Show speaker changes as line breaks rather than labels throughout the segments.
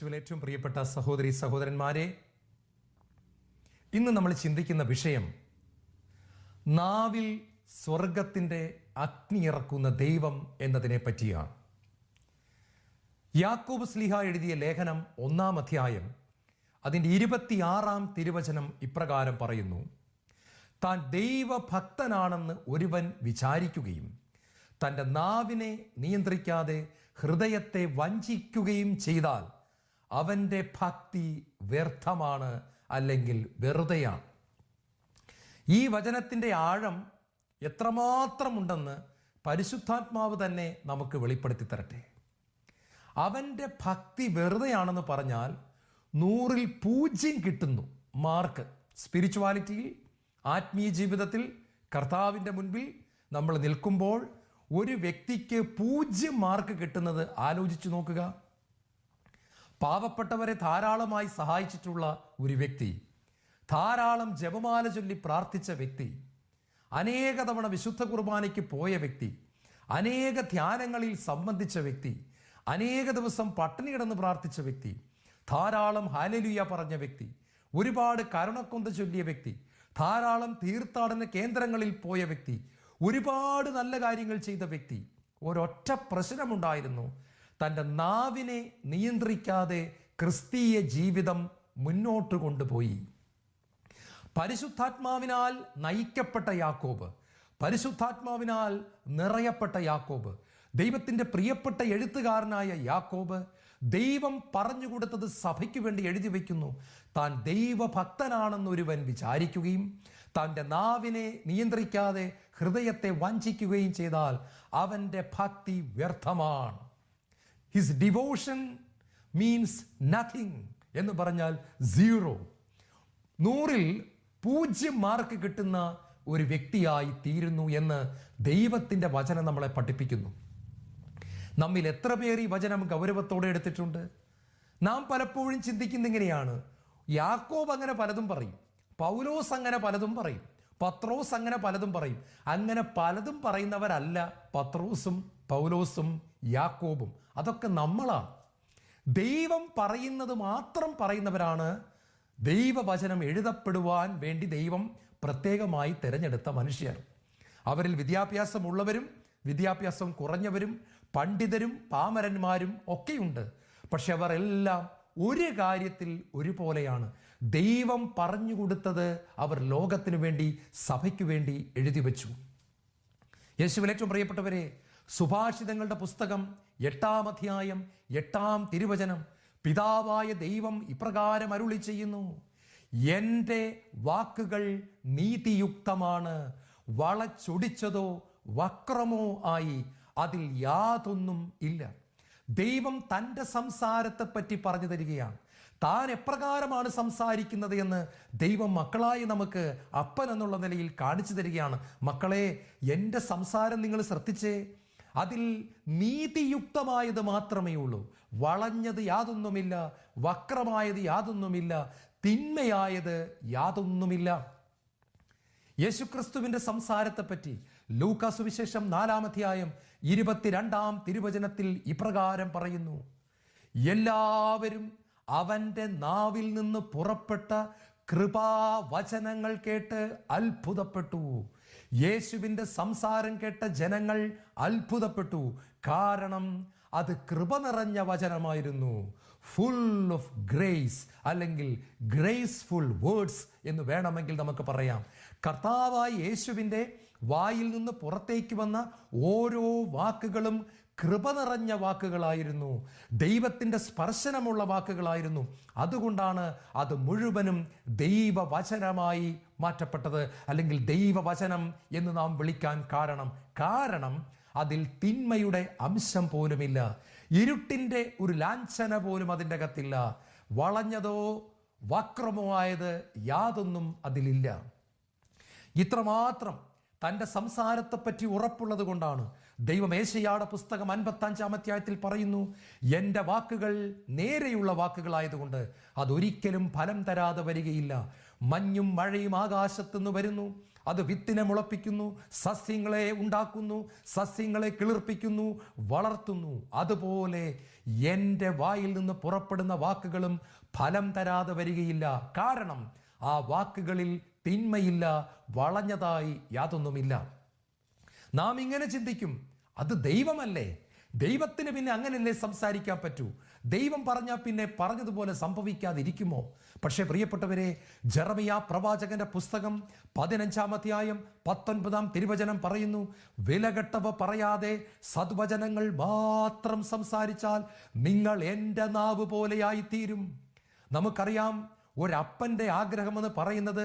യേശുവിൽ ഏറ്റവും പ്രിയപ്പെട്ട സഹോദരി സഹോദരന്മാരെ ഇന്ന് നമ്മൾ ചിന്തിക്കുന്ന വിഷയം നാവിൽ സ്വർഗത്തിന്റെ അഗ്നി ഇറക്കുന്ന ദൈവം എന്നതിനെ പറ്റിയാണ്. യാക്കൂബ് സ്ലിഹ എഴുതിയ ലേഖനം ഒന്നാം അധ്യായം അതിന്റെ ഇരുപത്തിയാറാം തിരുവചനം ഇപ്രകാരം പറയുന്നു താൻ ദൈവഭക്തനാണെന്ന് ഒരുവൻ വിചാരിക്കുകയും തന്റെ നാവിനെ നിയന്ത്രിക്കാതെ ഹൃദയത്തെ വഞ്ചിക്കുകയും ചെയ്താൽ അവന്റെ ഭക്തി വ്യർത്ഥമാണ് അല്ലെങ്കിൽ വെറുതെയാണ്. ഈ വചനത്തിന്റെ ആഴം എത്രമാത്രമുണ്ടെന്ന് പരിശുദ്ധാത്മാവ് തന്നെ നമുക്ക് വെളിപ്പെടുത്തി തരട്ടെ. അവന്റെ ഭക്തി വെറുതെയാണെന്ന് പറഞ്ഞാൽ നൂറിൽ പൂജ്യം കിട്ടുന്നു മാർക്ക്. സ്പിരിച്വാലിറ്റിയിൽ ആത്മീയ ജീവിതത്തിൽ കർത്താവിന്റെ മുൻപിൽ നമ്മൾ നിൽക്കുമ്പോൾ ഒരു വ്യക്തിക്ക് പൂജ്യം മാർക്ക് കിട്ടുന്നത് ആലോചിച്ചു നോക്കുക. പാവപ്പെട്ടവരെ ധാരാളമായി സഹായിച്ചിട്ടുള്ള ഒരു വ്യക്തി ധാരാളം ജപമാല ചൊല്ലി പ്രാർത്ഥിച്ച വ്യക്തി അനേക തവണ വിശുദ്ധ കുർബാനയ്ക്ക് പോയ വ്യക്തി അനേക ധ്യാനങ്ങളിൽ സംബന്ധിച്ച വ്യക്തി അനേക ദിവസം പട്ടിണി കിടന്ന് പ്രാർത്ഥിച്ച വ്യക്തി ധാരാളം ഹാലലുയ പറഞ്ഞ വ്യക്തി ഒരുപാട് കരുണക്കൊന്ത ചൊല്ലിയ വ്യക്തി ധാരാളം തീർത്ഥാടന കേന്ദ്രങ്ങളിൽ പോയ വ്യക്തി ഒരുപാട് നല്ല കാര്യങ്ങൾ ചെയ്ത വ്യക്തി ഒരൊറ്റ പ്രശ്നമുണ്ടായിരുന്നു. തന്റെ നാവിനെ നിയന്ത്രിക്കാതെ ക്രിസ്തീയ ജീവിതം മുന്നോട്ട് കൊണ്ടുപോയി. പരിശുദ്ധാത്മാവിനാൽ നയിക്കപ്പെട്ട യാക്കോബ് പരിശുദ്ധാത്മാവിനാൽ നിറയപ്പെട്ട യാക്കോബ് ദൈവത്തിന്റെ പ്രിയപ്പെട്ട എഴുത്തുകാരനായ യാക്കോബ് ദൈവം പറഞ്ഞു കൊടുത്തത് സഭയ്ക്ക് വേണ്ടി എഴുതി വയ്ക്കുന്നു. താൻ ദൈവഭക്തനാണെന്നൊരുവൻ വിചാരിക്കുകയും തന്റെ നാവിനെ നിയന്ത്രിക്കാതെ ഹൃദയത്തെ വഞ്ചിക്കുകയും ചെയ്താൽ അവന്റെ ഭക്തി വ്യർത്ഥമാണ്. ഹിസ് ഡിവോഷൻ മീൻസ് നത്തിങ് എന്ന് പറഞ്ഞാൽ സീറോ നൂറിൽ പൂജ്യം മാർക്ക് കിട്ടുന്ന ഒരു വ്യക്തിയായി തീരുന്നു എന്ന് ദൈവത്തിന്റെ വചനം നമ്മളെ പഠിപ്പിക്കുന്നു. നമ്മിൽ എത്ര പേർ ഈ വചനം ഗൗരവത്തോടെ എടുത്തിട്ടുണ്ട്? നാം പലപ്പോഴും ചിന്തിക്കുന്ന ഇങ്ങനെയാണ്. യാക്കോബ് അങ്ങനെ പലതും പറയും. പൗലോസ് അങ്ങനെ പലതും പറയും. പത്രോസ് അങ്ങനെ പലതും പറയും. അങ്ങനെ പലതും പറയുന്നവരല്ല പത്രോസും പൗലോസും യാക്കോബും. അതൊക്കെ നമ്മളാണ്. ദൈവം പറയുന്നത് മാത്രം പറയുന്നവരാണ്. ദൈവവചനം എഴുതപ്പെടുവാൻ വേണ്ടി ദൈവം പ്രത്യേകമായി തിരഞ്ഞെടുത്ത മനുഷ്യർ. അവരിൽ വിദ്യാഭ്യാസമുള്ളവരും വിദ്യാഭ്യാസം കുറഞ്ഞവരും പണ്ഡിതരും പാമരന്മാരും ഒക്കെയുണ്ട്. പക്ഷെ അവർ എല്ലാം ഒരു കാര്യത്തിൽ ഒരുപോലെയാണ്. ദൈവം പറഞ്ഞു കൊടുത്തത് അവർ ലോകത്തിനു വേണ്ടി സഭയ്ക്ക് വേണ്ടി എഴുതി വെച്ചു. യേശുവിൽ ഏറ്റവും പ്രിയപ്പെട്ടവരെ സുഭാഷിതങ്ങളുടെ പുസ്തകം എട്ടാം അധ്യായം എട്ടാം തിരുവചനം. പിതാവായ ദൈവം ഇപ്രകാരം അരുളി ചെയ്യുന്നു എന്റെ വാക്കുകൾ നീതിയുക്തമാണ് വളച്ചൊടിച്ചതോ വക്രമോ ആയി അതിൽ യാതൊന്നും ഇല്ല. ദൈവം തന്റെ സംസാരത്തെ പറ്റി പറഞ്ഞു തരികയാണ്. താൻ എപ്രകാരമാണ് സംസാരിക്കുന്നത് എന്ന് ദൈവം മക്കളായി നമുക്ക് അപ്പൻ എന്നുള്ള നിലയിൽ കാണിച്ചു തരികയാണ്. മക്കളെ എന്റെ സംസാരം നിങ്ങൾ ശ്രദ്ധിച്ചേ. അതിൽ നീതിയുക്തമായത് മാത്രമേ ഉള്ളൂ. വളഞ്ഞത് യാതൊന്നുമില്ല വക്രമായത് യാതൊന്നുമില്ല തിന്മയായത് യാതൊന്നുമില്ല. യേശുക്രിസ്തുവിന്റെ സംസാരത്തെപ്പറ്റി ലൂക്ക സുവിശേഷം നാലാമധ്യായം ഇരുപത്തിരണ്ടാം തിരുവചനത്തിൽ ഇപ്രകാരം പറയുന്നു. എല്ലാവരും അവന്റെ നാവിൽ നിന്ന് പുറപ്പെട്ട കൃപാവചനങ്ങൾ കേട്ട് അത്ഭുതപ്പെട്ടു. യേശുവിന്റെ സംസാരം കേട്ട ജനങ്ങൾ അത്ഭുതപ്പെട്ടു. കാരണം അത് കൃപ നിറഞ്ഞ വചനമായിരുന്നു. ഫുൾ ഓഫ് ഗ്രേസ് അല്ലെങ്കിൽ ഗ്രേസ്ഫുൾ വേർഡ്സ് എന്ന് വേണമെങ്കിൽ നമുക്ക് പറയാം. കർത്താവായ യേശുവിന്റെ വായിൽ നിന്ന് പുറത്തേക്ക് വന്ന ഓരോ വാക്കുകളും കൃപ നിറഞ്ഞ വാക്കുകളായിരുന്നു. ദൈവത്തിന്റെ സ്പർശനമുള്ള വാക്കുകളായിരുന്നു. അതുകൊണ്ടാണ് അത് മുഴുവനും ദൈവവചനമായി മാറ്റപ്പെട്ടത്. അല്ലെങ്കിൽ ദൈവവചനം എന്ന് നാം വിളിക്കാൻ കാരണം. കാരണം അതിൽ തിന്മയുടെ അംശം പോലുമില്ല. ഇരുട്ടിന്റെ ഒരു ലാഞ്ചന പോലും അതിന്റെ അകത്തില്ല. വളഞ്ഞതോ വക്രമോ ആയത് യാതൊന്നും അതിലില്ല. ഇത്രമാത്രം തന്റെ സംസാരത്തെപ്പറ്റി ഉറപ്പുള്ളത് കൊണ്ടാണ്. ദൈവമേശയാട പുസ്തകം അൻപത്തഞ്ചാം അധ്യായത്തിൽ പറയുന്നു എന്റെ വാക്കുകൾ നേരെയുള്ള വാക്കുകളായതുകൊണ്ട് അതൊരിക്കലും ഫലം തരാതെ വരികയില്ല. മഞ്ഞും മഴയും ആകാശത്തുനിന്ന് വരുന്നു. അത് വിത്തിനെ മുളപ്പിക്കുന്നു സസ്യങ്ങളെ ഉണ്ടാക്കുന്നു സസ്യങ്ങളെ കിളിർപ്പിക്കുന്നു വളർത്തുന്നു. അതുപോലെ എന്റെ വായിൽ നിന്ന് പുറപ്പെടുന്ന വാക്കുകളും ഫലം തരാതെ വരികയില്ല. കാരണം ആ വാക്കുകളിൽ തിന്മയില്ല വളഞ്ഞതായി യാതൊന്നുമില്ല. നാം ഇങ്ങനെ ചിന്തിക്കും അത് ദൈവമല്ലേ? ദൈവത്തിന് പിന്നെ അങ്ങനെയല്ലേ സംസാരിക്കാൻ പറ്റൂ? ദൈവം പറഞ്ഞാൽ പിന്നെ പറഞ്ഞതുപോലെ സംഭവിക്കാതിരിക്കുമോ? പക്ഷേ പ്രിയപ്പെട്ടവരെ ജെറമിയ പ്രവാചകന്റെ പുസ്തകം പതിനഞ്ചാം അധ്യായം പത്തൊൻപതാം തിരുവചനം പറയുന്നു വിലകെട്ടവ പറയാതെ സദ്വചനങ്ങൾ മാത്രം സംസാരിച്ചാൽ നിങ്ങൾ എന്റെ നാവ് പോലെയായി തീരും നമുക്കറിയാം ഒരപ്പന്റെ ആഗ്രഹമെന്ന് പറയുന്നത്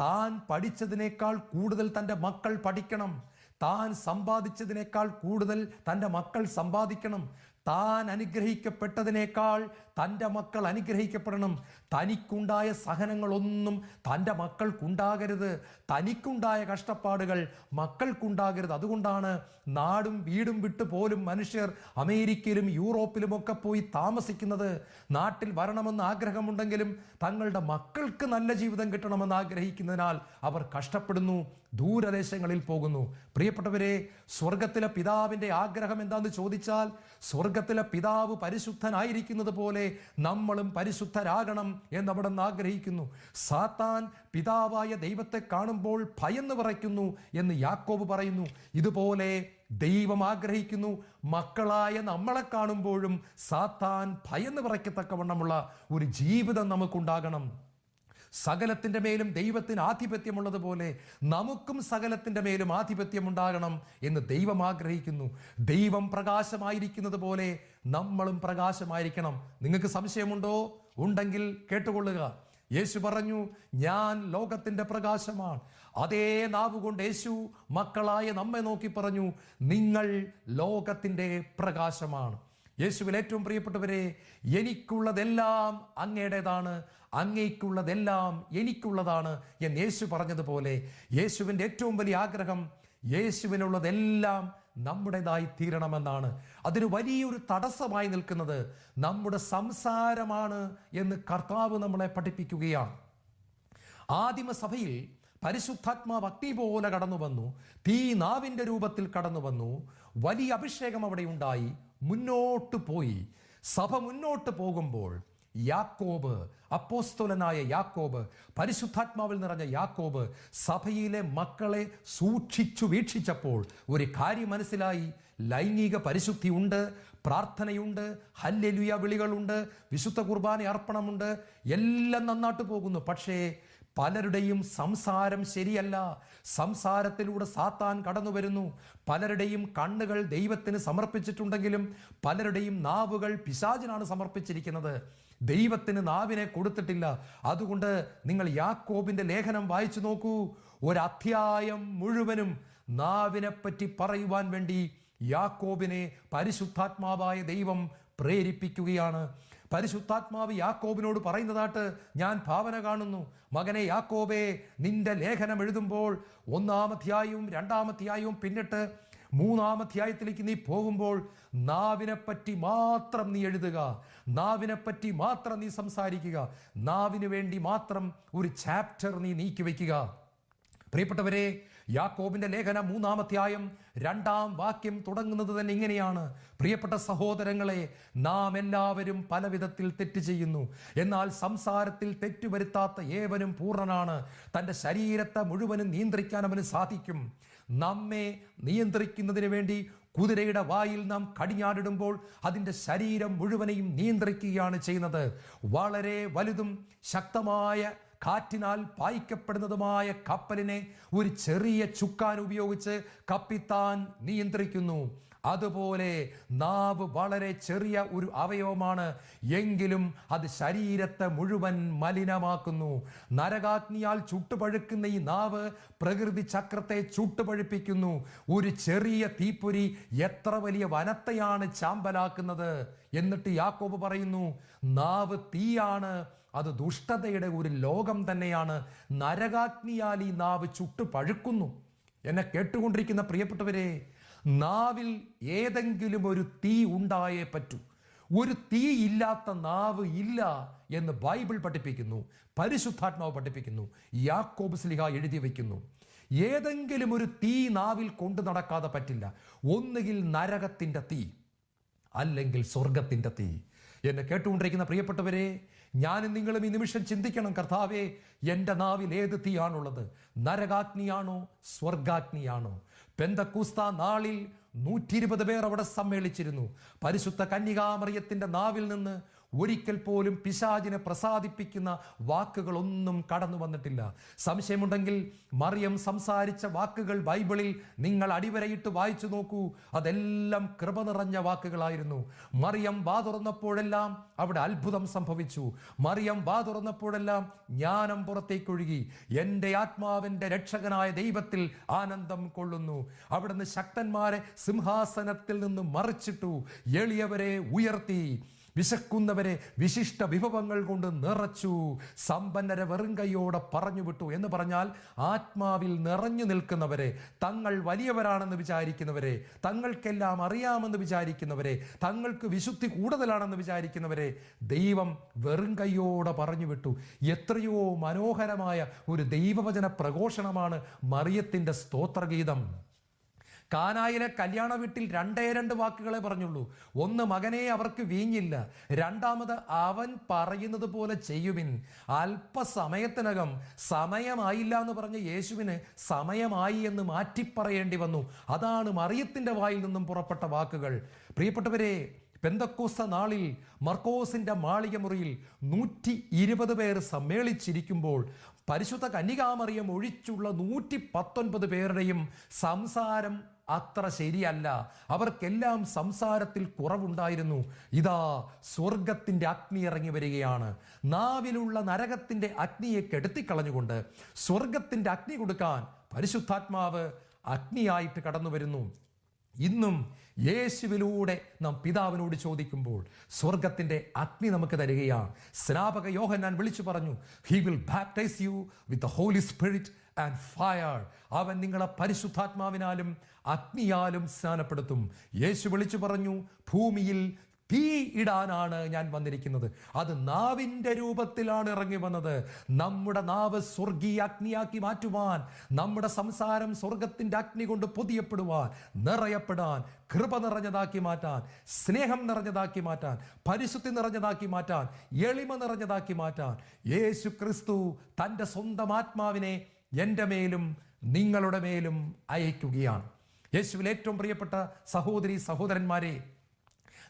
താൻ പഠിച്ചതിനേക്കാൾ കൂടുതൽ തന്റെ മക്കൾ പഠിക്കണം. താൻ സമ്പാദിച്ചതിനേക്കാൾ കൂടുതൽ തന്റെ മക്കൾ സമ്പാദിക്കണം. താൻ അനുഗ്രഹിക്കപ്പെട്ടതിനേക്കാൾ തന്റെ മക്കൾ അനുഗ്രഹിക്കപ്പെടണം. തനിക്കുണ്ടായ സഹനങ്ങളൊന്നും തന്റെ മക്കൾക്കുണ്ടാകരുത്. തനിക്കുണ്ടായ കഷ്ടപ്പാടുകൾ മക്കൾക്കുണ്ടാകരുത്. അതുകൊണ്ടാണ് നാടും വീടും വിട്ട് പോലും മനുഷ്യർ അമേരിക്കയിലും യൂറോപ്പിലുമൊക്കെ പോയി താമസിക്കുന്നത്. നാട്ടിൽ വരണമെന്ന് ആഗ്രഹമുണ്ടെങ്കിലും തങ്ങളുടെ മക്കൾക്ക് നല്ല ജീവിതം കിട്ടണമെന്ന് ആഗ്രഹിക്കുന്നതിനാൽ അവർ കഷ്ടപ്പെടുന്നു ദൂരദേശങ്ങളിൽ പോകുന്നു. പ്രിയപ്പെട്ടവരെ സ്വർഗത്തിലെ പിതാവിന്റെ ആഗ്രഹം എന്താണെന്ന് ചോദിച്ചാൽ സ്വർഗത്തിലെ പിതാവ് പരിശുദ്ധനായിരിക്കുന്നത് പോലെ നമ്മളും പരിശുദ്ധരാകണം എന്ന് അവിടെ നിന്ന് ആഗ്രഹിക്കുന്നു. സാത്താൻ പിതാവായ ദൈവത്തെ കാണുമ്പോൾ ഭയന്ന് പറയ്ക്കുന്നു എന്ന് യാക്കോബ് പറയുന്നു. ഇതുപോലെ ദൈവം ആഗ്രഹിക്കുന്നു. മക്കളായ നമ്മളെ കാണുമ്പോഴും സാത്താൻ ഭയന്ന് പറയ്ക്കത്തക്കവണ്ണമുള്ള ഒരു ജീവിതം നമുക്കുണ്ടാകണം. സകലത്തിന്റെ മേലും ദൈവത്തിന് ആധിപത്യമുള്ളതുപോലെ നമുക്കും സകലത്തിന്റെ മേലും ആധിപത്യം ഉണ്ടാകണം എന്ന് ദൈവം ആഗ്രഹിക്കുന്നു. ദൈവം പ്രകാശമായിരിക്കുന്നത് പോലെ നമ്മളും പ്രകാശമായിരിക്കണം. നിങ്ങൾക്ക് സംശയമുണ്ടോ? ഉണ്ടെങ്കിൽ കേട്ടുകൊള്ളുക. യേശു പറഞ്ഞു ഞാൻ ലോകത്തിന്റെ പ്രകാശമാണ്. അതേ നാവുകൊണ്ട് യേശു മക്കളായ നമ്മെ നോക്കി പറഞ്ഞു നിങ്ങൾ ലോകത്തിന്റെ പ്രകാശമാണ്. യേശുവിൽ ഏറ്റവും പ്രിയപ്പെട്ടവരെ എനിക്കുള്ളതെല്ലാം അങ്ങയുടേതാണ് അങ്ങേക്കുള്ളതെല്ലാം എനിക്കുള്ളതാണ് എന്ന് യേശു പറഞ്ഞതുപോലെ യേശുവിന്റെ ഏറ്റവും വലിയ ആഗ്രഹം യേശുവിനുള്ളതെല്ലാം നമ്മുടേതായി തീരണമെന്നാണ്. അതിന് വലിയൊരു തടസ്സമായി നിൽക്കുന്നത് നമ്മുടെ സംസാരമാണ് എന്ന് കർത്താവ് നമ്മളെ പഠിപ്പിക്കുകയാണ്. ആദിമസഭയിൽ പരിശുദ്ധാത്മാവ് അഗ്നി പോലെ കടന്നു വന്നു. തീ നാവിന്റെ രൂപത്തിൽ കടന്നു വന്നു. വലിയ അഭിഷേകം അവിടെ ഉണ്ടായി. മുന്നോട്ട് പോയി. സഭ മുന്നോട്ട് പോകുമ്പോൾ യാക്കോബ് അപ്പോസ്തോലനായ യാക്കോബ് പരിശുദ്ധാത്മാവിൽ നിറഞ്ഞ യാക്കോബ് സഭയിലെ മക്കളെ സൂക്ഷിച്ചു വീക്ഷിച്ചപ്പോൾ ഒരു കാര്യം മനസ്സിലായി. ലൈംഗിക പരിശുദ്ധി ഉണ്ട് പ്രാർത്ഥനയുണ്ട് ഹല്ലെലുയ വിളികളുണ്ട് വിശുദ്ധ കുർബാന അർപ്പണമുണ്ട് എല്ലാം നന്നായിട്ട് പോകുന്നു. പക്ഷേ പലരുടെയും സംസാരം ശരിയല്ല. സംസാരത്തിലൂടെ സാത്താൻ കടന്നു വരുന്നു. പലരുടെയും കണ്ണുകൾ ദൈവത്തിന് സമർപ്പിച്ചിട്ടുണ്ടെങ്കിലും പലരുടെയും നാവുകൾ പിശാചിനാണ് സമർപ്പിച്ചിരിക്കുന്നത്. ദൈവത്തിന് നാവിനെ കൊടുത്തിട്ടില്ല. അതുകൊണ്ട് നിങ്ങൾ യാക്കോബിന്റെ ലേഖനം വായിച്ചു നോക്കൂ. ഒരധ്യായം മുഴുവനും നാവിനെ പറ്റി പറയുവാൻ വേണ്ടി യാക്കോബിനെ പരിശുദ്ധാത്മാവായ ദൈവം പ്രേരിപ്പിക്കുകയാണ്. പരിശുദ്ധാത്മാവ് യാക്കോബിനോട് പറയുന്നതായിട്ട് ഞാൻ ഭാവന കാണുന്നു. മകനെ യാക്കോബേ നിന്റെ ലേഖനം എഴുതുമ്പോൾ ഒന്നാമധ്യായവും രണ്ടാമധ്യായവും പിന്നിട്ട് മൂന്നാമധ്യായത്തിലേക്ക് നീ പോകുമ്പോൾ നാവിനെപ്പറ്റി മാത്രം നീ എഴുതുക. നാവിനെപ്പറ്റി മാത്രം നീ സംസാരിക്കുക. നാവിന് വേണ്ടി മാത്രം ഒരു ചാപ്റ്റർ നീ നീക്കി വയ്ക്കുക. പ്രിയപ്പെട്ടവരെ യാക്കോബിന്റെ ലേഖനം മൂന്നാമധ്യായം രണ്ടാം വാക്യം തുടങ്ങുന്നത് തന്നെ ഇങ്ങനെയാണ്. പ്രിയപ്പെട്ട സഹോദരങ്ങളെ നാം എല്ലാവരും പലവിധത്തിൽ തെറ്റ് ചെയ്യുന്നു. എന്നാൽ സംസാരത്തിൽ തെറ്റുവരുത്താത്ത ഏവനും പൂർണനാണ്. തന്റെ ശരീരത്തെ മുഴുവനും നിയന്ത്രിക്കാൻ അവന് സാധിക്കും. നമ്മെ നിയന്ത്രിക്കുന്നതിന് വേണ്ടി കുതിരയുടെ വായിൽ നാം കടിഞ്ഞാടിടുമ്പോൾ അതിന്റെ ശരീരം മുഴുവനെയും നിയന്ത്രിക്കുകയാണ് ചെയ്യുന്നത്. വളരെ വലുതും ശക്തമായ കാറ്റിനാൽ പായിക്കപ്പെടുന്നതുമായ കപ്പലിനെ ഒരു ചെറിയ ചുക്കാൻ ഉപയോഗിച്ച് കപ്പിത്താൻ നിയന്ത്രിക്കുന്നു. അതുപോലെ നാവ് വളരെ ചെറിയ ഒരു അവയവമാണ്. എങ്കിലും അത് ശരീരത്തെ മുഴുവൻ മലിനമാക്കുന്നു. നരകാഗ്നിയാൽ ചുട്ടുപഴുക്കുന്ന ഈ നാവ് പ്രകൃതി ചക്രത്തെ ചുട്ടുപഴുപ്പിക്കുന്നു. ഒരു ചെറിയ തീപ്പൊരി എത്ര വലിയ വനത്തെയാണ് ചാമ്പലാക്കുന്നത്? എന്നിട്ട് യാക്കോബ് പറയുന്നു നാവ് തീയാണ്. അത് ദുഷ്ടതയുടെ ഒരു ലോകം തന്നെയാണ്. നരകാഗ്നിയാൽ ഈ നാവ് ചുട്ടു പഴുക്കുന്നു. എന്നെ കേട്ടുകൊണ്ടിരിക്കുന്ന പ്രിയപ്പെട്ടവരെ നാവിൽ ഏതെങ്കിലും ഒരു തീ ഉണ്ടായേ പറ്റൂ. ഒരു തീ ഇല്ലാത്ത നാവ് ഇല്ല എന്ന് ബൈബിൾ പഠിപ്പിക്കുന്നു. പരിശുദ്ധാത്മാവ് പഠിപ്പിക്കുന്നു. യാക്കോബ് സ്ലിഹ എഴുതി വയ്ക്കുന്നു. ഏതെങ്കിലും ഒരു തീ നാവിൽ കൊണ്ടു നടക്കാതെ പറ്റില്ല. ഒന്നുകിൽ നരകത്തിന്റെ തീ അല്ലെങ്കിൽ സ്വർഗത്തിന്റെ തീ. എന്നെ കേട്ടുകൊണ്ടിരിക്കുന്ന പ്രിയപ്പെട്ടവരെ ഞാനും നിങ്ങളും ഈ നിമിഷം ചിന്തിക്കണം കർത്താവേ എന്റെ നാവിൽ ഏത് തീയാണുള്ളത്? നരകാഗ്നിയാണോ സ്വർഗാഗ്നിയാണോ? പെന്തക്കൂസ്ത നാളിൽ നൂറ്റി ഇരുപത് പേർ അവിടെ സമ്മേളിച്ചിരുന്നു. പരിശുദ്ധ കന്യകാമറിയത്തിന്റെ നാവിൽ നിന്ന് ഒരിക്കൽ പോലും പിശാചിനെ പ്രസാദിപ്പിക്കുന്ന വാക്കുകളൊന്നും കടന്നു വന്നിട്ടില്ല. സംശയമുണ്ടെങ്കിൽ മറിയം സംസാരിച്ച വാക്കുകൾ ബൈബിളിൽ നിങ്ങൾ അടിവരയിട്ട് വായിച്ചു നോക്കൂ. അതെല്ലാം കൃപ നിറഞ്ഞ വാക്കുകളായിരുന്നു. മറിയം വാ തുറന്നപ്പോഴെല്ലാം അവിടെ അത്ഭുതം സംഭവിച്ചു. മറിയം വാ തുറന്നപ്പോഴെല്ലാം ജ്ഞാനം പുറത്തേക്കൊഴുകി എന്റെ ആത്മാവിന്റെ രക്ഷകനായ ദൈവത്തിൽ ആനന്ദം കൊള്ളുന്നു. അവിടുന്ന് ശക്തന്മാരെ സിംഹാസനത്തിൽ നിന്ന് മറിച്ചിട്ടു. എളിയവരെ ഉയർത്തി. വിശക്കുന്നവരെ വിശിഷ്ട വിഭവങ്ങൾ കൊണ്ട് നിറച്ചു സമ്പന്നരെ വെറും കൈയോടെ പറഞ്ഞു വിട്ടു എന്ന് പറഞ്ഞാൽ ആത്മാവിൽ നിറഞ്ഞു നിൽക്കുന്നവരെ തങ്ങൾ വലിയവരാണെന്ന് വിചാരിക്കുന്നവരെ തങ്ങൾക്കെല്ലാം അറിയാമെന്ന് വിചാരിക്കുന്നവരെ തങ്ങൾക്ക് വിശുദ്ധി കൂടുതലാണെന്ന് വിചാരിക്കുന്നവരെ ദൈവം വെറും കൈയോടെ പറഞ്ഞു വിട്ടു എത്രയോ മനോഹരമായ ഒരു ദൈവവചന പ്രഘോഷണമാണ് മറിയത്തിന്റെ സ്തോത്രഗീതം. കാനായിലെ കല്യാണ വീട്ടിൽ രണ്ടേ രണ്ട് വാക്കുകളെ പറഞ്ഞുള്ളൂ. ഒന്ന് മകനെ അവർക്ക് വീഞ്ഞില്ല. രണ്ടാമത് അവൻ പറയുന്നത് പോലെ ചെയ്യുവിൻ. അല്പസമയത്തിനകം സമയമായില്ല എന്ന് പറഞ്ഞ യേശുവിന് സമയമായി എന്ന് മാറ്റി മാറ്റിപ്പറയേണ്ടി വന്നു. അതാണ് മറിയത്തിന്റെ വായിൽ നിന്നും പുറപ്പെട്ട വാക്കുകൾ. പ്രിയപ്പെട്ടവരെ പെന്തക്കോസ്ത നാളിൽ മർക്കോസിന്റെ മാളിക മുറിയിൽ നൂറ്റി ഇരുപത് പേർ സമ്മേളിച്ചിരിക്കുമ്പോൾ പരിശുദ്ധ കന്യകാമറിയം ഒഴിച്ചുള്ള നൂറ്റി പത്തൊൻപത് പേരുടെയും സംസാരം അത്ര ശരിയല്ല. അവർക്കെല്ലാം സംസാരത്തിൽ കുറവുണ്ടായിരുന്നു. ഇതാ സ്വർഗത്തിന്റെ അഗ്നി ഇറങ്ങി വരികയാണ്. നാവിലുള്ള നരകത്തിന്റെ അഗ്നിയെ കെടുത്തിക്കളഞ്ഞുകൊണ്ട് സ്വർഗത്തിന്റെ അഗ്നി കൊടുക്കാൻ പരിശുദ്ധാത്മാവ് അഗ്നിയായിട്ട് കടന്നു വരുന്നു. ഇന്നും യേശുവിലൂടെ നാം പിതാവിനോട് ചോദിക്കുമ്പോൾ സ്വർഗത്തിന്റെ അഗ്നി നമുക്ക് തരികയാണ്. സ്നാപക യോഹൻ ഞാൻ വിളിച്ചു പറഞ്ഞു he will baptize you with holy spirit and fire അവൻ നിങ്ങളെ പരിശുദ്ധാത്മാവിനാലും അഗ്നിയാലും സ്നാനപ്പെടുത്തും. യേശു വിളിച്ചു പറഞ്ഞു ഭൂമിയിൽ തീ ഇടാനാണ് ഞാൻ വന്നിരിക്കുന്നത്. അത് നാവിന്റെ രൂപത്തിലാണ് ഇറങ്ങി വന്നത്. നമ്മുടെ നാവ് സ്വർഗീയ അഗ്നിയാക്കി മാറ്റുവാൻ നമ്മുടെ സംസാരം സ്വർഗത്തിന്റെ അഗ്നി കൊണ്ട് പൊതിയപ്പെടുവാൻ നിറയപ്പെടാൻ കൃപ നിറഞ്ഞതാക്കി മാറ്റാൻ സ്നേഹം നിറഞ്ഞതാക്കി മാറ്റാൻ പരിശുദ്ധി നിറഞ്ഞതാക്കി മാറ്റാൻ എളിമ നിറഞ്ഞതാക്കി മാറ്റാൻ യേശു ക്രിസ്തു തന്റെ സ്വന്തം ആത്മാവിനെ എന്റെ മേലും നിങ്ങളുടെ മേലും അയക്കുകയാണ്. യേശുവിൽ ഏറ്റവും പ്രിയപ്പെട്ട സഹോദരി സഹോദരന്മാരെ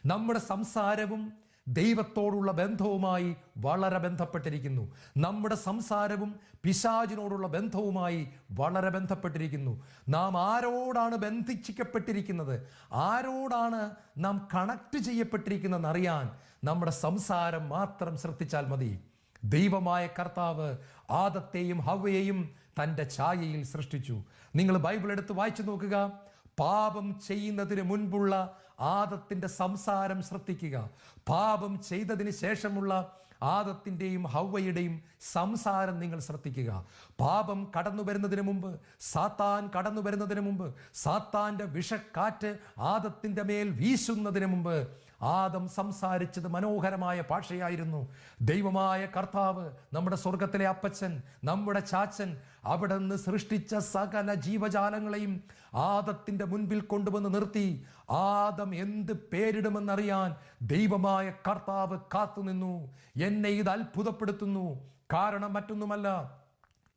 നമ്മുടെ സംസാരവും ദൈവത്തോടുള്ള ബന്ധവുമായി വളരെ ബന്ധപ്പെട്ടിരിക്കുന്നു. നമ്മുടെ സംസാരവും പിശാചിനോടുള്ള ബന്ധവുമായി വളരെ ബന്ധപ്പെട്ടിരിക്കുന്നു. നാം ആരോടാണ് ബന്ധിച്ചിക്കപ്പെട്ടിരിക്കുന്നത്? ആരോടാണ് നാം കണക്ട് ചെയ്യപ്പെട്ടിരിക്കുന്നതെന്ന് അറിയാൻ നമ്മുടെ സംസാരം മാത്രം ശ്രദ്ധിച്ചാൽ മതി. ദൈവമായ കർത്താവ് ആദത്തെയും ഹവയെയും തന്റെ ഛായയിൽ സൃഷ്ടിച്ചു. നിങ്ങൾ ബൈബിൾ എടുത്ത് വായിച്ചു നോക്കുക. പാപം ചെയ്യുന്നതിന് മുൻപുള്ള ആദത്തിന്റെ സംസാരം ശ്രദ്ധിക്കുക. പാപം ചെയ്തതിന് ശേഷമുള്ള ആദത്തിന്റെയും ഹൗവയുടെയും സംസാരം നിങ്ങൾ ശ്രദ്ധിക്കുക. പാപം കടന്നു വരുന്നതിന് മുമ്പ് സാത്താൻ കടന്നു വരുന്നതിന് മുമ്പ് സാത്താന്റെ വിഷക്കാറ്റ് ആദത്തിന്റെ മേൽ വീശുന്നതിന് മുമ്പ് ആദം സംസാരിച്ചത് മനോഹരമായ ഭാഷയായിരുന്നു. ദൈവമായ കർത്താവ് നമ്മുടെ സ്വർഗത്തിലെ അപ്പച്ചൻ നമ്മുടെ ചാച്ചൻ അവിടെ നിന്ന് സൃഷ്ടിച്ച സകല ജീവജാലങ്ങളെയും ആദത്തിന്റെ മുൻപിൽ കൊണ്ടുവന്ന് നിർത്തി. ആദം എന്ത് പേരിടുമെന്നറിയാൻ ദൈവമായ കർത്താവ് കാത്തുനിന്നു. എന്നെ ഇത് അത്ഭുതപ്പെടുത്തുന്നു. കാരണം മറ്റൊന്നുമല്ല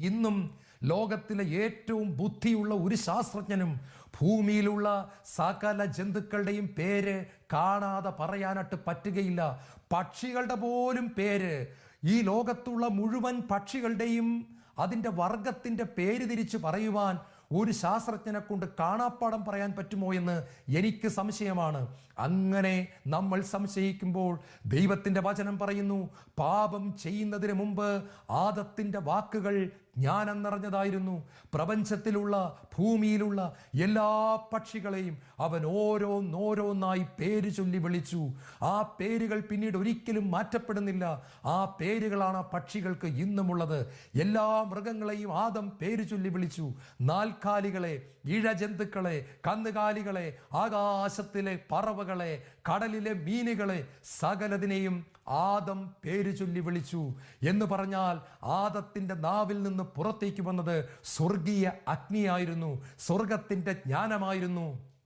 ഇന്നും ലോകത്തിലെ ഏറ്റവും ബുദ്ധിയുള്ള ഒരു ശാസ്ത്രജ്ഞനും ഭൂമിയിലുള്ള സകല ജന്തുക്കളുടെയും പേര് കാണാതെ പറയാനായിട്ട് പറ്റുകയില്ല. പക്ഷികളുടെ പോലും പേര്. ഈ ലോകത്തുള്ള മുഴുവൻ പക്ഷികളുടെയും അതിന്റെ വർഗത്തിന്റെ പേര് തിരിച്ച് പറയുവാൻ ഒരു ശാസ്ത്രജ്ഞനെ കൊണ്ട് കാണാപ്പാടം പറയാൻ പറ്റുമോ എന്ന് എനിക്ക് സംശയമാണ്. അങ്ങനെ നമ്മൾ സംശയിക്കുമ്പോൾ ദൈവത്തിന്റെ വചനം പറയുന്നു പാപം ചെയ്യുന്നതിന് മുമ്പ് ആദത്തിന്റെ വാക്കുകൾ ജ്ഞാനം നിറഞ്ഞതായിരുന്നു പ്രപഞ്ചത്തിലുള്ള ഭൂമിയിലുള്ള എല്ലാ പക്ഷികളെയും അവൻ ഓരോന്നോരോന്നായി പേര് ചൊല്ലി വിളിച്ചു. ആ പേരുകൾ പിന്നീട് ഒരിക്കലും മാറ്റപ്പെടുന്നില്ല. ആ പേരുകളാണ് ആ പക്ഷികൾക്ക് ഇന്നുമുള്ളത്. എല്ലാ മൃഗങ്ങളെയും ആദം പേര് ചൊല്ലി വിളിച്ചു. നാൽക്കാലികളെ ഇഴജന്തുക്കളെ കന്നുകാലികളെ ആകാശത്തിലെ പറവകളെ കടലിലെ മീനുകളെ സകലതിനെയും ആദം പേര് ചൊല്ലി വിളിച്ചു. എന്ന് പറഞ്ഞാൽ ആദത്തിന്റെ നാവിൽ നിന്ന് പുറത്തേക്ക് വന്നത് സ്വർഗീയ അഗ്നിയായിരുന്നു. സ്വർഗത്തിന്റെ ജ്ഞാനമായിരുന്നു.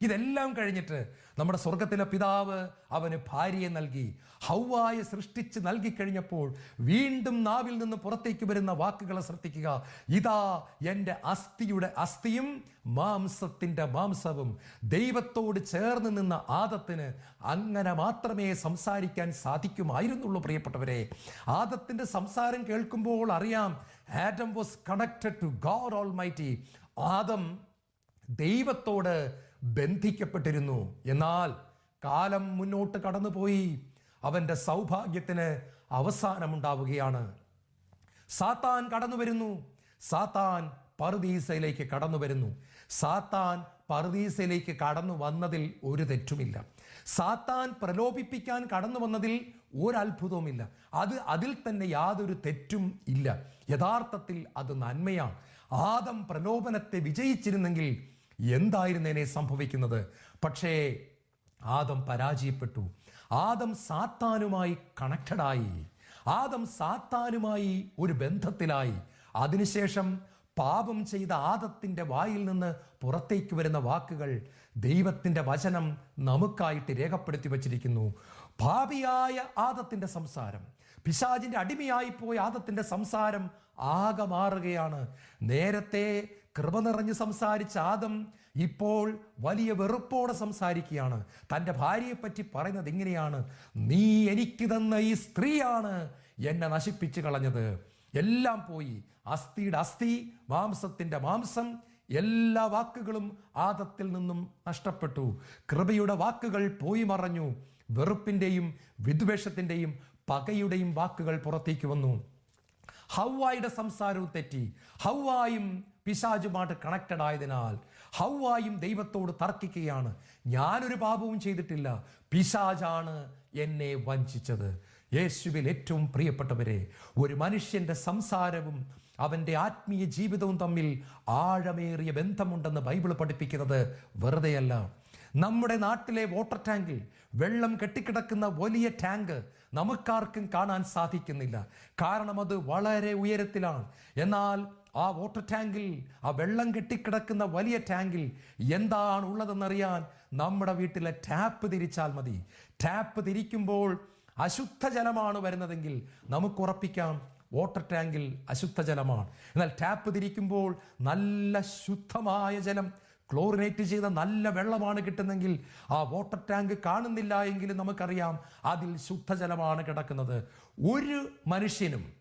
ഇതെല്ലാം കഴിഞ്ഞിട്ട് നമ്മുടെ സ്വർഗത്തിലെ പിതാവ് അവന് ഭാര്യയെ നൽകി ഹൗവായെ സൃഷ്ടിച്ച് നൽകിക്കഴിഞ്ഞപ്പോൾ വീണ്ടും നാവിൽ നിന്ന് പുറത്തേക്ക് വരുന്ന വാക്കുകളെ ശ്രദ്ധിക്കുക. ഇതാ എന്റെ അസ്ഥിയുടെ അസ്ഥിയും മാംസത്തിന്റെ മാംസവും. ദൈവത്തോട് ചേർന്ന് നിന്ന ആദത്തിന് അങ്ങനെ മാത്രമേ സംസാരിക്കാൻ സാധിക്കുമായിരുന്നുള്ളൂ പ്രിയപ്പെട്ടവരെ. ആദത്തിന്റെ സംസാരം കേൾക്കുമ്പോൾ അറിയാം Adam was connected to God almighty Adam ദൈവത്തോട് ബന്ധിക്കപ്പെട്ടിരുന്നു. എന്നാൽ കാലം മുന്നോട്ട് കടന്നുപോയി. അവന്റെ സൗഭാഗ്യത്തിന് അവസാനമുണ്ടാവുകയാണ്. സാത്താൻ കടന്നു വരുന്നു സാത്താൻ പറുദീസയിലേക്ക് കടന്നു വരുന്നു സാത്താൻ പറുദീസയിലേക്ക് കടന്നു വന്നതിൽ ഒരു തെറ്റുമില്ല. സാത്താൻ പ്രലോഭിപ്പിക്കാൻ കടന്നു വന്നതിൽ ഒരത്ഭുതവുമില്ല. അത് അതിൽ തന്നെ യാതൊരു തെറ്റും ഇല്ല. യഥാർത്ഥത്തിൽ അത് നന്മയാണ്. ആദം പ്രലോഭനത്തെ വിജയിച്ചിരുന്നെങ്കിൽ എന്തായിരുന്നേനെ സംഭവിക്കുന്നത്? പക്ഷേ ആദം പരാജയപ്പെട്ടു. ആദം സാത്താനുമായി കണക്റ്റഡായി. ആദം സാത്താനുമായി ഒരു ബന്ധത്തിലായി. അതിനുശേഷം പാപം ചെയ്ത ആദത്തിന്റെ വായിൽ നിന്ന് പുറത്തേക്ക് വരുന്ന വാക്കുകൾ ദൈവത്തിന്റെ വചനം നമുക്കായിട്ട് രേഖപ്പെടുത്തി വച്ചിരിക്കുന്നു. ഭാവിയായ ആദത്തിന്റെ സംസാരം. പിശാജിന്റെ അടിമയായിപ്പോയ ആദത്തിന്റെ സംസാരം ആകെ മാറുകയാണ്. നേരത്തെ കൃപ നിറഞ്ഞ് സംസാരിച്ച ആദം ഇപ്പോൾ വലിയ വെറുപ്പോടെ സംസാരിക്കുകയാണ്. തന്റെ ഭാര്യയെപ്പറ്റി പറയുന്നത് ഇങ്ങനെയാണ് നീ എനിക്ക് തന്ന ഈ സ്ത്രീയാണ് എന്നെ നശിപ്പിച്ചു കളഞ്ഞത്. എല്ലാം പോയി. അസ്ഥിയുടെ അസ്ഥി മാംസത്തിന്റെ മാംസം എല്ലാ വാക്കുകളും ആദത്തിൽ നിന്നും നഷ്ടപ്പെട്ടു. കൃപയുടെ വാക്കുകൾ പോയി മറഞ്ഞു. വെറുപ്പിന്റെയും വിദ്വേഷത്തിന്റെയും പകയുടെയും വാക്കുകൾ പുറത്തേക്ക് വന്നു. ഹൗവായുടെ സംസാരവും തെറ്റി. ഹൗവായും പിശാജുമായിട്ട് കണക്റ്റഡ് ആയതിനാൽ ഹൗവായും ദൈവത്തോട് തർക്കിക്കുകയാണ്. ഞാനൊരു പാപവും ചെയ്തിട്ടില്ല. പിശാജാണ് എന്നെ വഞ്ചിച്ചത്. യേശുവിൽ ഏറ്റവും പ്രിയപ്പെട്ടവരെ ഒരു മനുഷ്യന്റെ സംസാരവും അവന്റെ ആത്മീയ ജീവിതവും തമ്മിൽ ആഴമേറിയ ബന്ധമുണ്ടെന്ന് ബൈബിൾ പഠിപ്പിക്കുന്നത് വെറുതെയല്ല. നമ്മുടെ നാട്ടിലെ വാട്ടർ ടാങ്കിൽ വെള്ളം കെട്ടിക്കിടക്കുന്ന വലിയ ടാങ്ക് നമുക്കാർക്കും കാണാൻ സാധിക്കുന്നില്ല. കാരണം അത് വളരെ ഉയരത്തിലാണ്. എന്നാൽ ആ വാട്ടർ ടാങ്കിൽ ആ വെള്ളം കെട്ടിക്കിടക്കുന്ന വലിയ ടാങ്കിൽ എന്താണ് ഉള്ളതെന്നറിയാൻ നമ്മുടെ വീട്ടിലെ ടാപ്പ് തിരിച്ചാൽ മതി. ടാപ്പ് തിരിക്കുമ്പോൾ അശുദ്ധജലമാണ് വരുന്നതെങ്കിൽ നമുക്ക് ഉറപ്പിക്കാം വാട്ടർ ടാങ്കിൽ അശുദ്ധജലമാണ് എന്നാൽ ടാപ്പ് തിരിക്കുമ്പോൾ നല്ല ശുദ്ധമായ ജലം ക്ലോറിനേറ്റ് ചെയ്ത നല്ല വെള്ളമാണ് കിട്ടുന്നെങ്കിൽ ആ വാട്ടർ ടാങ്ക് കാണുന്നില്ല എങ്കിലും നമുക്കറിയാം അതിൽ ശുദ്ധജലമാണ് കിടക്കുന്നത്. ഒരു മനുഷ്യനും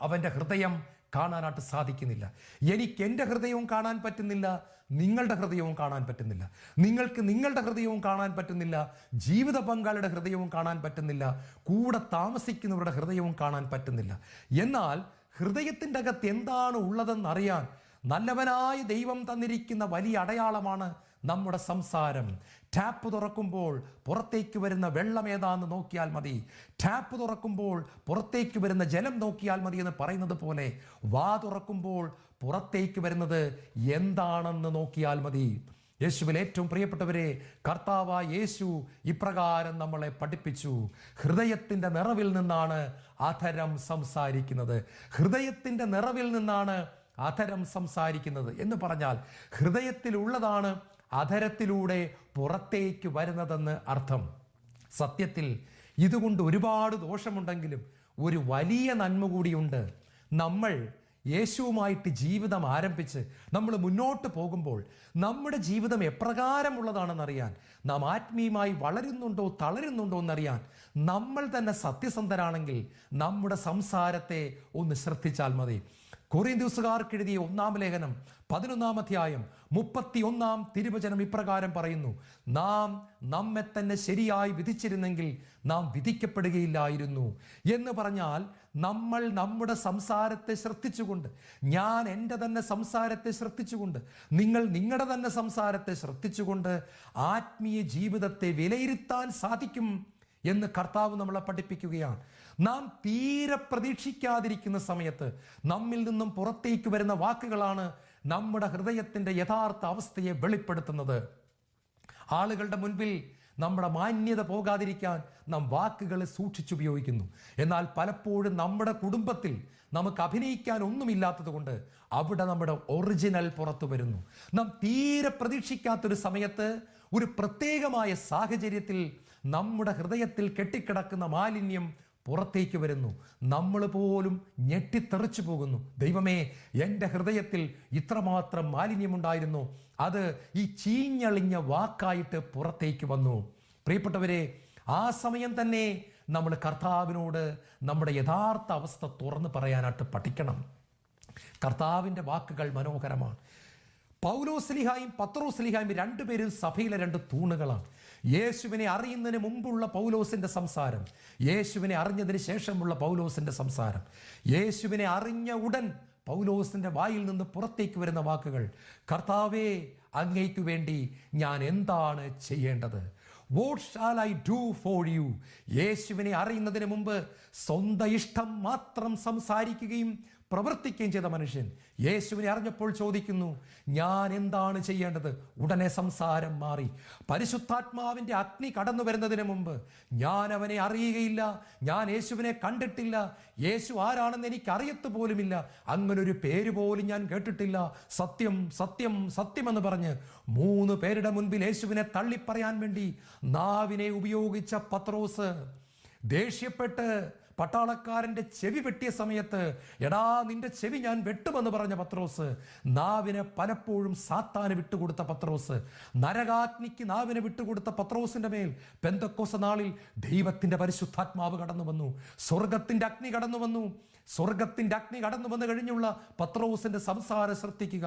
അവന്റെ ഹൃദയം കാണാനായിട്ട് സാധിക്കുന്നില്ല. എനിക്ക് എന്റെ ഹൃദയവും കാണാൻ പറ്റുന്നില്ല നിങ്ങളുടെ ഹൃദയവും കാണാൻ പറ്റുന്നില്ല. നിങ്ങൾക്ക് നിങ്ങളുടെ ഹൃദയവും കാണാൻ പറ്റുന്നില്ല ജീവിത പങ്കാളിയുടെ ഹൃദയവും കാണാൻ പറ്റുന്നില്ല കൂടെ താമസിക്കുന്നവരുടെ ഹൃദയവും കാണാൻ പറ്റുന്നില്ല. എന്നാൽ ഹൃദയത്തിന്റെ അകത്ത് എന്താണ് ഉള്ളതെന്നറിയാൻ നല്ലവനായ ദൈവം തന്നിരിക്കുന്ന വലിയ അടയാളമാണ് നമ്മുടെ സംസാരം. ടാപ്പ് തുറക്കുമ്പോൾ പുറത്തേക്ക് വരുന്ന വെള്ളം ഏതാന്ന് നോക്കിയാൽ മതി. ടാപ്പ് തുറക്കുമ്പോൾ പുറത്തേക്ക് വരുന്ന ജലം നോക്കിയാൽ മതി എന്ന് പറയുന്നത് പോലെ വാ തുറക്കുമ്പോൾ പുറത്തേക്ക് വരുന്നത് എന്താണെന്ന് നോക്കിയാൽ മതി. യേശുവിൽ ഏറ്റവും പ്രിയപ്പെട്ടവരെ കർത്താവ യേശു ഇപ്രകാരം നമ്മളെ പഠിപ്പിച്ചു. ഹൃദയത്തിന്റെ നിറവിൽ നിന്നാണ് അധരം സംസാരിക്കുന്നത്. ഹൃദയത്തിന്റെ നിറവിൽ നിന്നാണ് അധരം സംസാരിക്കുന്നത് എന്ന് പറഞ്ഞാൽ ഹൃദയത്തിലുള്ളതാണ് അധരത്തിലൂടെ പുറത്തേക്ക് വരുന്നതെന്ന് അർത്ഥം. സത്യത്തിൽ ഇതുകൊണ്ട് ഒരുപാട് ദോഷമുണ്ടെങ്കിലും ഒരു വലിയ നന്മ കൂടിയുണ്ട്. നമ്മൾ യേശുവുമായിട്ട് ജീവിതം ആരംഭിച്ച് നമ്മൾ മുന്നോട്ട് പോകുമ്പോൾ നമ്മുടെ ജീവിതം എപ്രകാരമുള്ളതാണെന്നറിയാൻ നാം ആത്മീയമായി വളരുന്നുണ്ടോ തളരുന്നുണ്ടോ എന്നറിയാൻ നമ്മൾ തന്നെ സത്യസന്ധരാണെങ്കിൽ നമ്മുടെ സംസാരത്തെ ഒന്ന് ശ്രദ്ധിച്ചാൽ മതി. കൊറിയന്ത്യൂസുകാർക്ക് എഴുതിയ ഒന്നാം ലേഖനം പതിനൊന്നാം അധ്യായം മുപ്പത്തി ഒന്നാം തിരുവചനം ഇപ്രകാരം പറയുന്നു. നാം നമ്മെ തന്നെ ശരിയായി വിധിച്ചിരുന്നെങ്കിൽ നാം വിധിക്കപ്പെടുകയില്ലായിരുന്നു. എന്ന് പറഞ്ഞാൽ നമ്മൾ നമ്മുടെ സംസാരത്തെ ശ്രദ്ധിച്ചുകൊണ്ട് ഞാൻ എന്റെ തന്നെ സംസാരത്തെ ശ്രദ്ധിച്ചുകൊണ്ട് നിങ്ങൾ നിങ്ങളുടെ തന്നെ സംസാരത്തെ ശ്രദ്ധിച്ചുകൊണ്ട് ആത്മീയ ജീവിതത്തെ വിലയിരുത്താൻ സാധിക്കും എന്ന് കർത്താവ് നമ്മളെ പഠിപ്പിക്കുകയാണ്. നാം തീരെ പ്രതീക്ഷിക്കാതിരിക്കുന്ന സമയത്ത് നമ്മിൽ നിന്നും പുറത്തേക്ക് വരുന്ന വാക്കുകളാണ് നമ്മുടെ ഹൃദയത്തിന്റെ യഥാർത്ഥ അവസ്ഥയെ വെളിപ്പെടുത്തുന്നത്. ആളുകളുടെ മുൻപിൽ നമ്മുടെ മാന്യത പോകാതിരിക്കാൻ നാം വാക്കുകളെ സൂക്ഷിച്ചുപയോഗിക്കുന്നു എന്നാൽ പലപ്പോഴും നമ്മുടെ കുടുംബത്തിൽ നമുക്ക് അഭിനയിക്കാൻ ഒന്നുമില്ലാത്തത് കൊണ്ട് അവിടെ നമ്മുടെ ഒറിജിനൽ പുറത്തു വരുന്നു. നാം തീരെ പ്രതീക്ഷിക്കാത്തൊരു സമയത്ത് ഒരു പ്രത്യേകമായ സാഹചര്യത്തിൽ നമ്മുടെ ഹൃദയത്തിൽ കെട്ടിക്കിടക്കുന്ന മാലിന്യം പുറത്തേക്ക് വരുന്നു. നമ്മൾ പോലും ഞെട്ടിത്തെറിച്ചു പോകുന്നു. ദൈവമേ എന്റെ ഹൃദയത്തിൽ ഇത്രമാത്രം മാലിന്യമുണ്ടായിരുന്നു. അത് ഈ ചീഞ്ഞളിഞ്ഞ വാക്കായിട്ട് പുറത്തേക്ക് വന്നു. പ്രിയപ്പെട്ടവരെ ആ സമയം തന്നെ നമ്മൾ കർത്താവിനോട് നമ്മുടെ യഥാർത്ഥ അവസ്ഥ തുറന്നു പറയാനായിട്ട് പഠിക്കണം. കർത്താവിന്റെ വാക്കുകൾ മനോഹരമാണ്. പൗലോസ്ലിഹായും പത്രോസ്ലിഹായും രണ്ടുപേരും സഭയിലെ രണ്ട് തൂണുകളാണ്. യേശുവിനെ അറിയുന്നതിന് മുമ്പുള്ള പൗലോസിന്റെ സംസാരം യേശുവിനെ അറിഞ്ഞതിന് ശേഷമുള്ള പൗലോസിന്റെ സംസാരം യേശുവിനെ അറിഞ്ഞ ഉടൻ പൗലോസിന്റെ വായിൽ നിന്ന് പുറത്തേക്ക് വരുന്ന വാക്കുകൾ കർത്താവേ അങ്ങേക്ക് വേണ്ടി ഞാൻ എന്താണ് ചെയ്യേണ്ടത്? What shall I do for you യേശുവിനെ അറിയുന്നതിന് മുമ്പ് സ്വന്തം ഇഷ്ടം മാത്രം സംസാരിക്കുകയും പ്രവർത്തിക്കുകയും ചെയ്ത മനുഷ്യൻ യേശുവിനെ അറിഞ്ഞപ്പോൾ ചോദിക്കുന്നു ഞാൻ എന്താണ് ചെയ്യേണ്ടത്? ഉടനെ സംസാരം മാറി. പരിശുദ്ധാത്മാവിന്റെ അഗ്നി കടന്നു വരുന്നതിന് മുമ്പ് ഞാൻ അവനെ അറിയുകയില്ല ഞാൻ യേശുവിനെ കണ്ടിട്ടില്ല യേശു ആരാണെന്ന് എനിക്ക് അറിയത്ത് പോലുമില്ല അങ്ങനൊരു പേര് പോലും ഞാൻ കേട്ടിട്ടില്ല. സത്യം സത്യം സത്യമെന്ന് പറഞ്ഞ് മൂന്ന് പേരുടെ മുൻപിൽ യേശുവിനെ തള്ളിപ്പറയാൻ വേണ്ടി നാവിനെ ഉപയോഗിച്ച പത്രോസ് ദേഷ്യപ്പെട്ട് പട്ടാളക്കാരന്റെ ചെവി വെട്ടിയ സമയത്ത് എടാ നിന്റെ ചെവി ഞാൻ വെട്ടുമെന്ന് പറഞ്ഞ പത്രോസ് നാവിനെ പലപ്പോഴും സാത്താന് വിട്ടുകൊടുത്ത പത്രോസ് നരകാഗ്നിക്ക് നാവിനെ വിട്ടുകൊടുത്ത പത്രോസിന്റെ മേൽ പെന്തക്കോസ നാളിൽ ദൈവത്തിന്റെ പരിശുദ്ധാത്മാവ് കടന്നു വന്നു സ്വർഗത്തിന്റെ അഗ്നി കടന്നു വന്നു സ്വർഗത്തിന്റെ അഗ്നി കടന്നു വന്നു കഴിഞ്ഞുള്ള പത്രോസിന്റെ സംസാരം ശ്രദ്ധിക്കുക.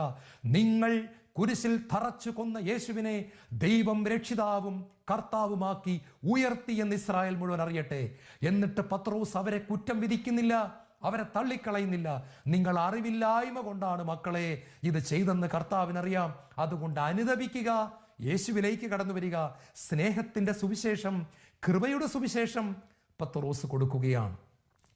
നിങ്ങൾ കുരിശിൽ തറച്ചു കൊന്ന യേശുവിനെ ദൈവം രക്ഷിതാവും കർത്താവുമാക്കി ഉയർത്തി എന്ന് ഇസ്രായേൽ മുഴുവൻ അറിയട്ടെ. എന്നിട്ട് പത്രോസ് അവരെ കുറ്റം വിധിക്കുന്നില്ല അവരെ തള്ളിക്കളയുന്നില്ല. നിങ്ങൾ അറിവില്ലായ്മ കൊണ്ടാണ് മക്കളെ ഇത് ചെയ്തെന്ന് കർത്താവിനറിയാം. അതുകൊണ്ട് അനുദപിക്കുക യേശുവിലേക്ക് കടന്നു വരിക. സ്നേഹത്തിന്റെ സുവിശേഷം കൃപയുടെ സുവിശേഷം പത്രോസ് കൊടുക്കുകയാണ്.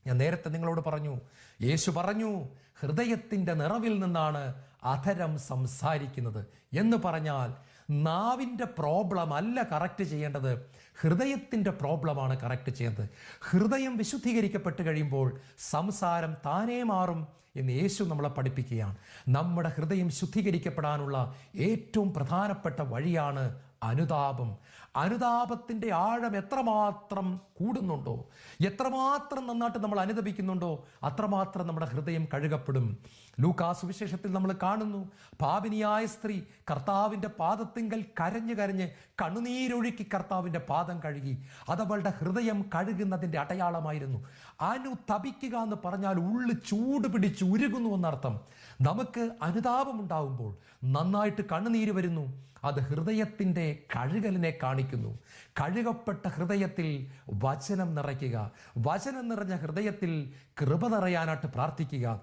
ഞാൻ നേരത്തെ നിങ്ങളോട് പറഞ്ഞു യേശു പറഞ്ഞു ഹൃദയത്തിന്റെ നിറവിൽ നിന്നാണ് അധരം സംസാരിക്കുന്നത് എന്ന് പറഞ്ഞാൽ നാവിന്റെ പ്രോബ്ലം അല്ല കറക്റ്റ് ചെയ്യേണ്ടത്. ഹൃദയത്തിന്റെ പ്രോബ്ലമാണ് കറക്റ്റ് ചെയ്യേണ്ടത്. ഹൃദയം വിശുദ്ധീകരിക്കപ്പെട്ട് കഴിയുമ്പോൾ സംസാരം താനേ മാറും എന്ന് യേശു നമ്മളെ പഠിപ്പിക്കുകയാണ്. നമ്മുടെ ഹൃദയം ശുദ്ധീകരിക്കപ്പെടാനുള്ള ഏറ്റവും പ്രധാനപ്പെട്ട വഴിയാണ് അനുതാപം. അനുതാപത്തിന്റെ ആഴം എത്രമാത്രം കൂടുന്നുണ്ടോ? എത്രമാത്രം നന്നായിട്ട് നമ്മൾ അനുദപിക്കുന്നുണ്ടോ? അത്രമാത്രം നമ്മുടെ ഹൃദയം കഴുകപ്പെടും. ലൂക്കാ സുവിശേഷത്തിൽ നമ്മൾ കാണുന്നു പാപിനിയായ സ്ത്രീ കർത്താവിന്റെ പാദത്തിങ്കൽ കരഞ്ഞു കരഞ്ഞ് കണ്ണുനീരൊഴുക്കി കർത്താവിന്റെ പാദം കഴുകി. അതവളുടെ ഹൃദയം കഴുകുന്നതിന്റെ അടയാളമായിരുന്നു. അനുതപിക്കുക എന്ന് പറഞ്ഞാൽ ഉള്ളു ചൂട് പിടിച്ച് ഉരുകുന്നു എന്നർത്ഥം. നമുക്ക് അനുതാപമുണ്ടാവുമ്പോൾ നന്നായിട്ട് കണ്ണുനീര് വരുന്നു. അത് ഹൃദയത്തിന്റെ കഴുകലിനെ കാണിക്കുന്നു. കഴുകപ്പെട്ട ഹൃദയത്തിൽ വചനം നിറയ്ക്കുക. വചനം നിറഞ്ഞ ഹൃദയത്തിൽ കൃപ നിറയാനായിട്ട് പ്രാർത്ഥിക്കുക.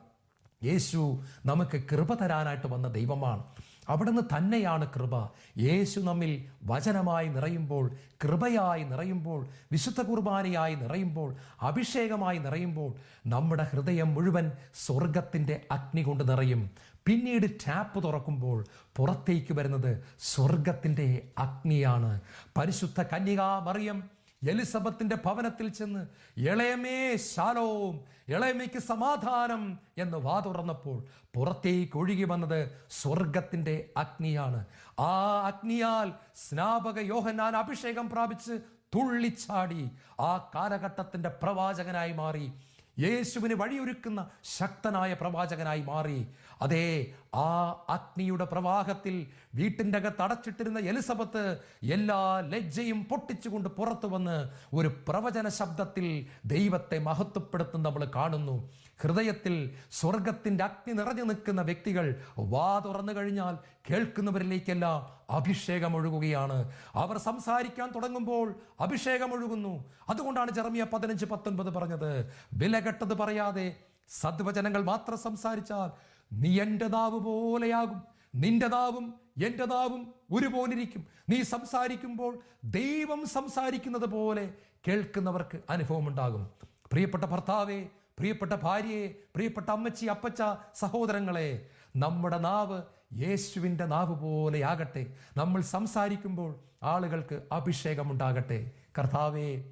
യേശു നമുക്ക് കൃപ തരാനായിട്ട് വന്ന ദൈവമാണ്. അവിടുന്ന് തന്നെയാണ് കൃപ. യേശു നമ്മിൽ വചനമായി നിറയുമ്പോൾ കൃപയായി നിറയുമ്പോൾ വിശുദ്ധ കുർബാനയായി നിറയുമ്പോൾ അഭിഷേകമായി നിറയുമ്പോൾ നമ്മുടെ ഹൃദയം മുഴുവൻ സ്വർഗത്തിന്റെ അഗ്നി കൊണ്ട് നിറയും. പിന്നീട് ടാപ്പ് തുറക്കുമ്പോൾ പുറത്തേക്ക് വരുന്നത് സ്വർഗത്തിന്റെ അഗ്നിയാണ്. പരിശുദ്ധ കന്യകാ മറിയം എലിസബത്തിന്റെ ഭവനത്തിൽ ചെന്ന് ഇളയമേ ശാലോം ഇളയമേക്ക് സമാധാനം എന്ന് വാ തുറന്നപ്പോൾ പുറത്തേക്ക് ഒഴുകി വന്നത് സ്വർഗത്തിന്റെ അഗ്നിയാണ്. ആ അഗ്നിയാൽ സ്നാപക യോഹനാൻ അഭിഷേകം പ്രാപിച്ച് തുള്ളിച്ചാടി ആ കാലഘട്ടത്തിന്റെ പ്രവാചകനായി മാറി. യേശുവിന് വഴിയൊരുക്കുന്ന ശക്തനായ പ്രവാചകനായി മാറി. അതേ ആ അഗ്നിയുടെ പ്രവാഹത്തിൽ വീട്ടിന്റെ അകത്ത് അടച്ചിട്ടിരുന്ന എലിസബത്ത് എല്ലാ ലജ്ജയും പൊട്ടിച്ചുകൊണ്ട് പുറത്തു വന്ന് ഒരു പ്രവചന ശബ്ദത്തിൽ ദൈവത്തെ മഹത്വപ്പെടുത്തുന്ന നമ്മൾ കാണുന്നു. ഹൃദയത്തിൽ സ്വർഗത്തിന്റെ അഗ്നി നിറഞ്ഞു നിൽക്കുന്ന വ്യക്തികൾ വാ തുറന്നു കഴിഞ്ഞാൽ കേൾക്കുന്നവരിലേക്കല്ല അഭിഷേകം ഒഴുകുകയാണ് അവർ സംസാരിക്കാൻ തുടങ്ങുമ്പോൾ അഭിഷേകം ഒഴുകുന്നു അതുകൊണ്ടാണ് ജെറമിയ പതിനഞ്ച് പത്തൊൻപത് പറഞ്ഞത്. വിലകെട്ടത് പറയാതെ സദ്വചനങ്ങൾ മാത്രം സംസാരിച്ചാൽ നീ എന്റെ നാവ് പോലെയാകും. നിന്റെ നാവും എന്റെ നാവും ഒരുപോലിരിക്കും. നീ സംസാരിക്കുമ്പോൾ ദൈവം സംസാരിക്കുന്നത് പോലെ കേൾക്കുന്നവർക്ക് അനുഭവമുണ്ടാകും. പ്രിയപ്പെട്ട ഭർത്താവേ പ്രിയപ്പെട്ട ഭാര്യയെ പ്രിയപ്പെട്ട അമ്മച്ചി അപ്പച്ച സഹോദരങ്ങളെ നമ്മുടെ നാവ് യേശുവിന്റെ നാവ് പോലെയാകട്ടെ. നമ്മൾ സംസാരിക്കുമ്പോൾ ആളുകൾക്ക് അഭിഷേകമുണ്ടാകട്ടെ. കർത്താവേ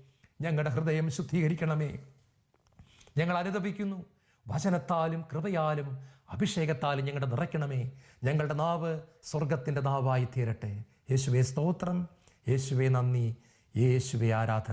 ഞങ്ങളുടെ ഹൃദയം ശുദ്ധീകരിക്കണമേ. ഞങ്ങൾ അനുദപിക്കുന്നു. വചനത്താലും കൃപയാലും അഭിഷേകത്താലും ഞങ്ങളുടെ നിറയ്ക്കണമേ. ഞങ്ങളുടെ നാവ് സ്വർഗത്തിന്റെ നാവായി തീരട്ടെ. യേശുവേ സ്തോത്രം. യേശുവേ നന്ദി. യേശുവേ ആരാധന.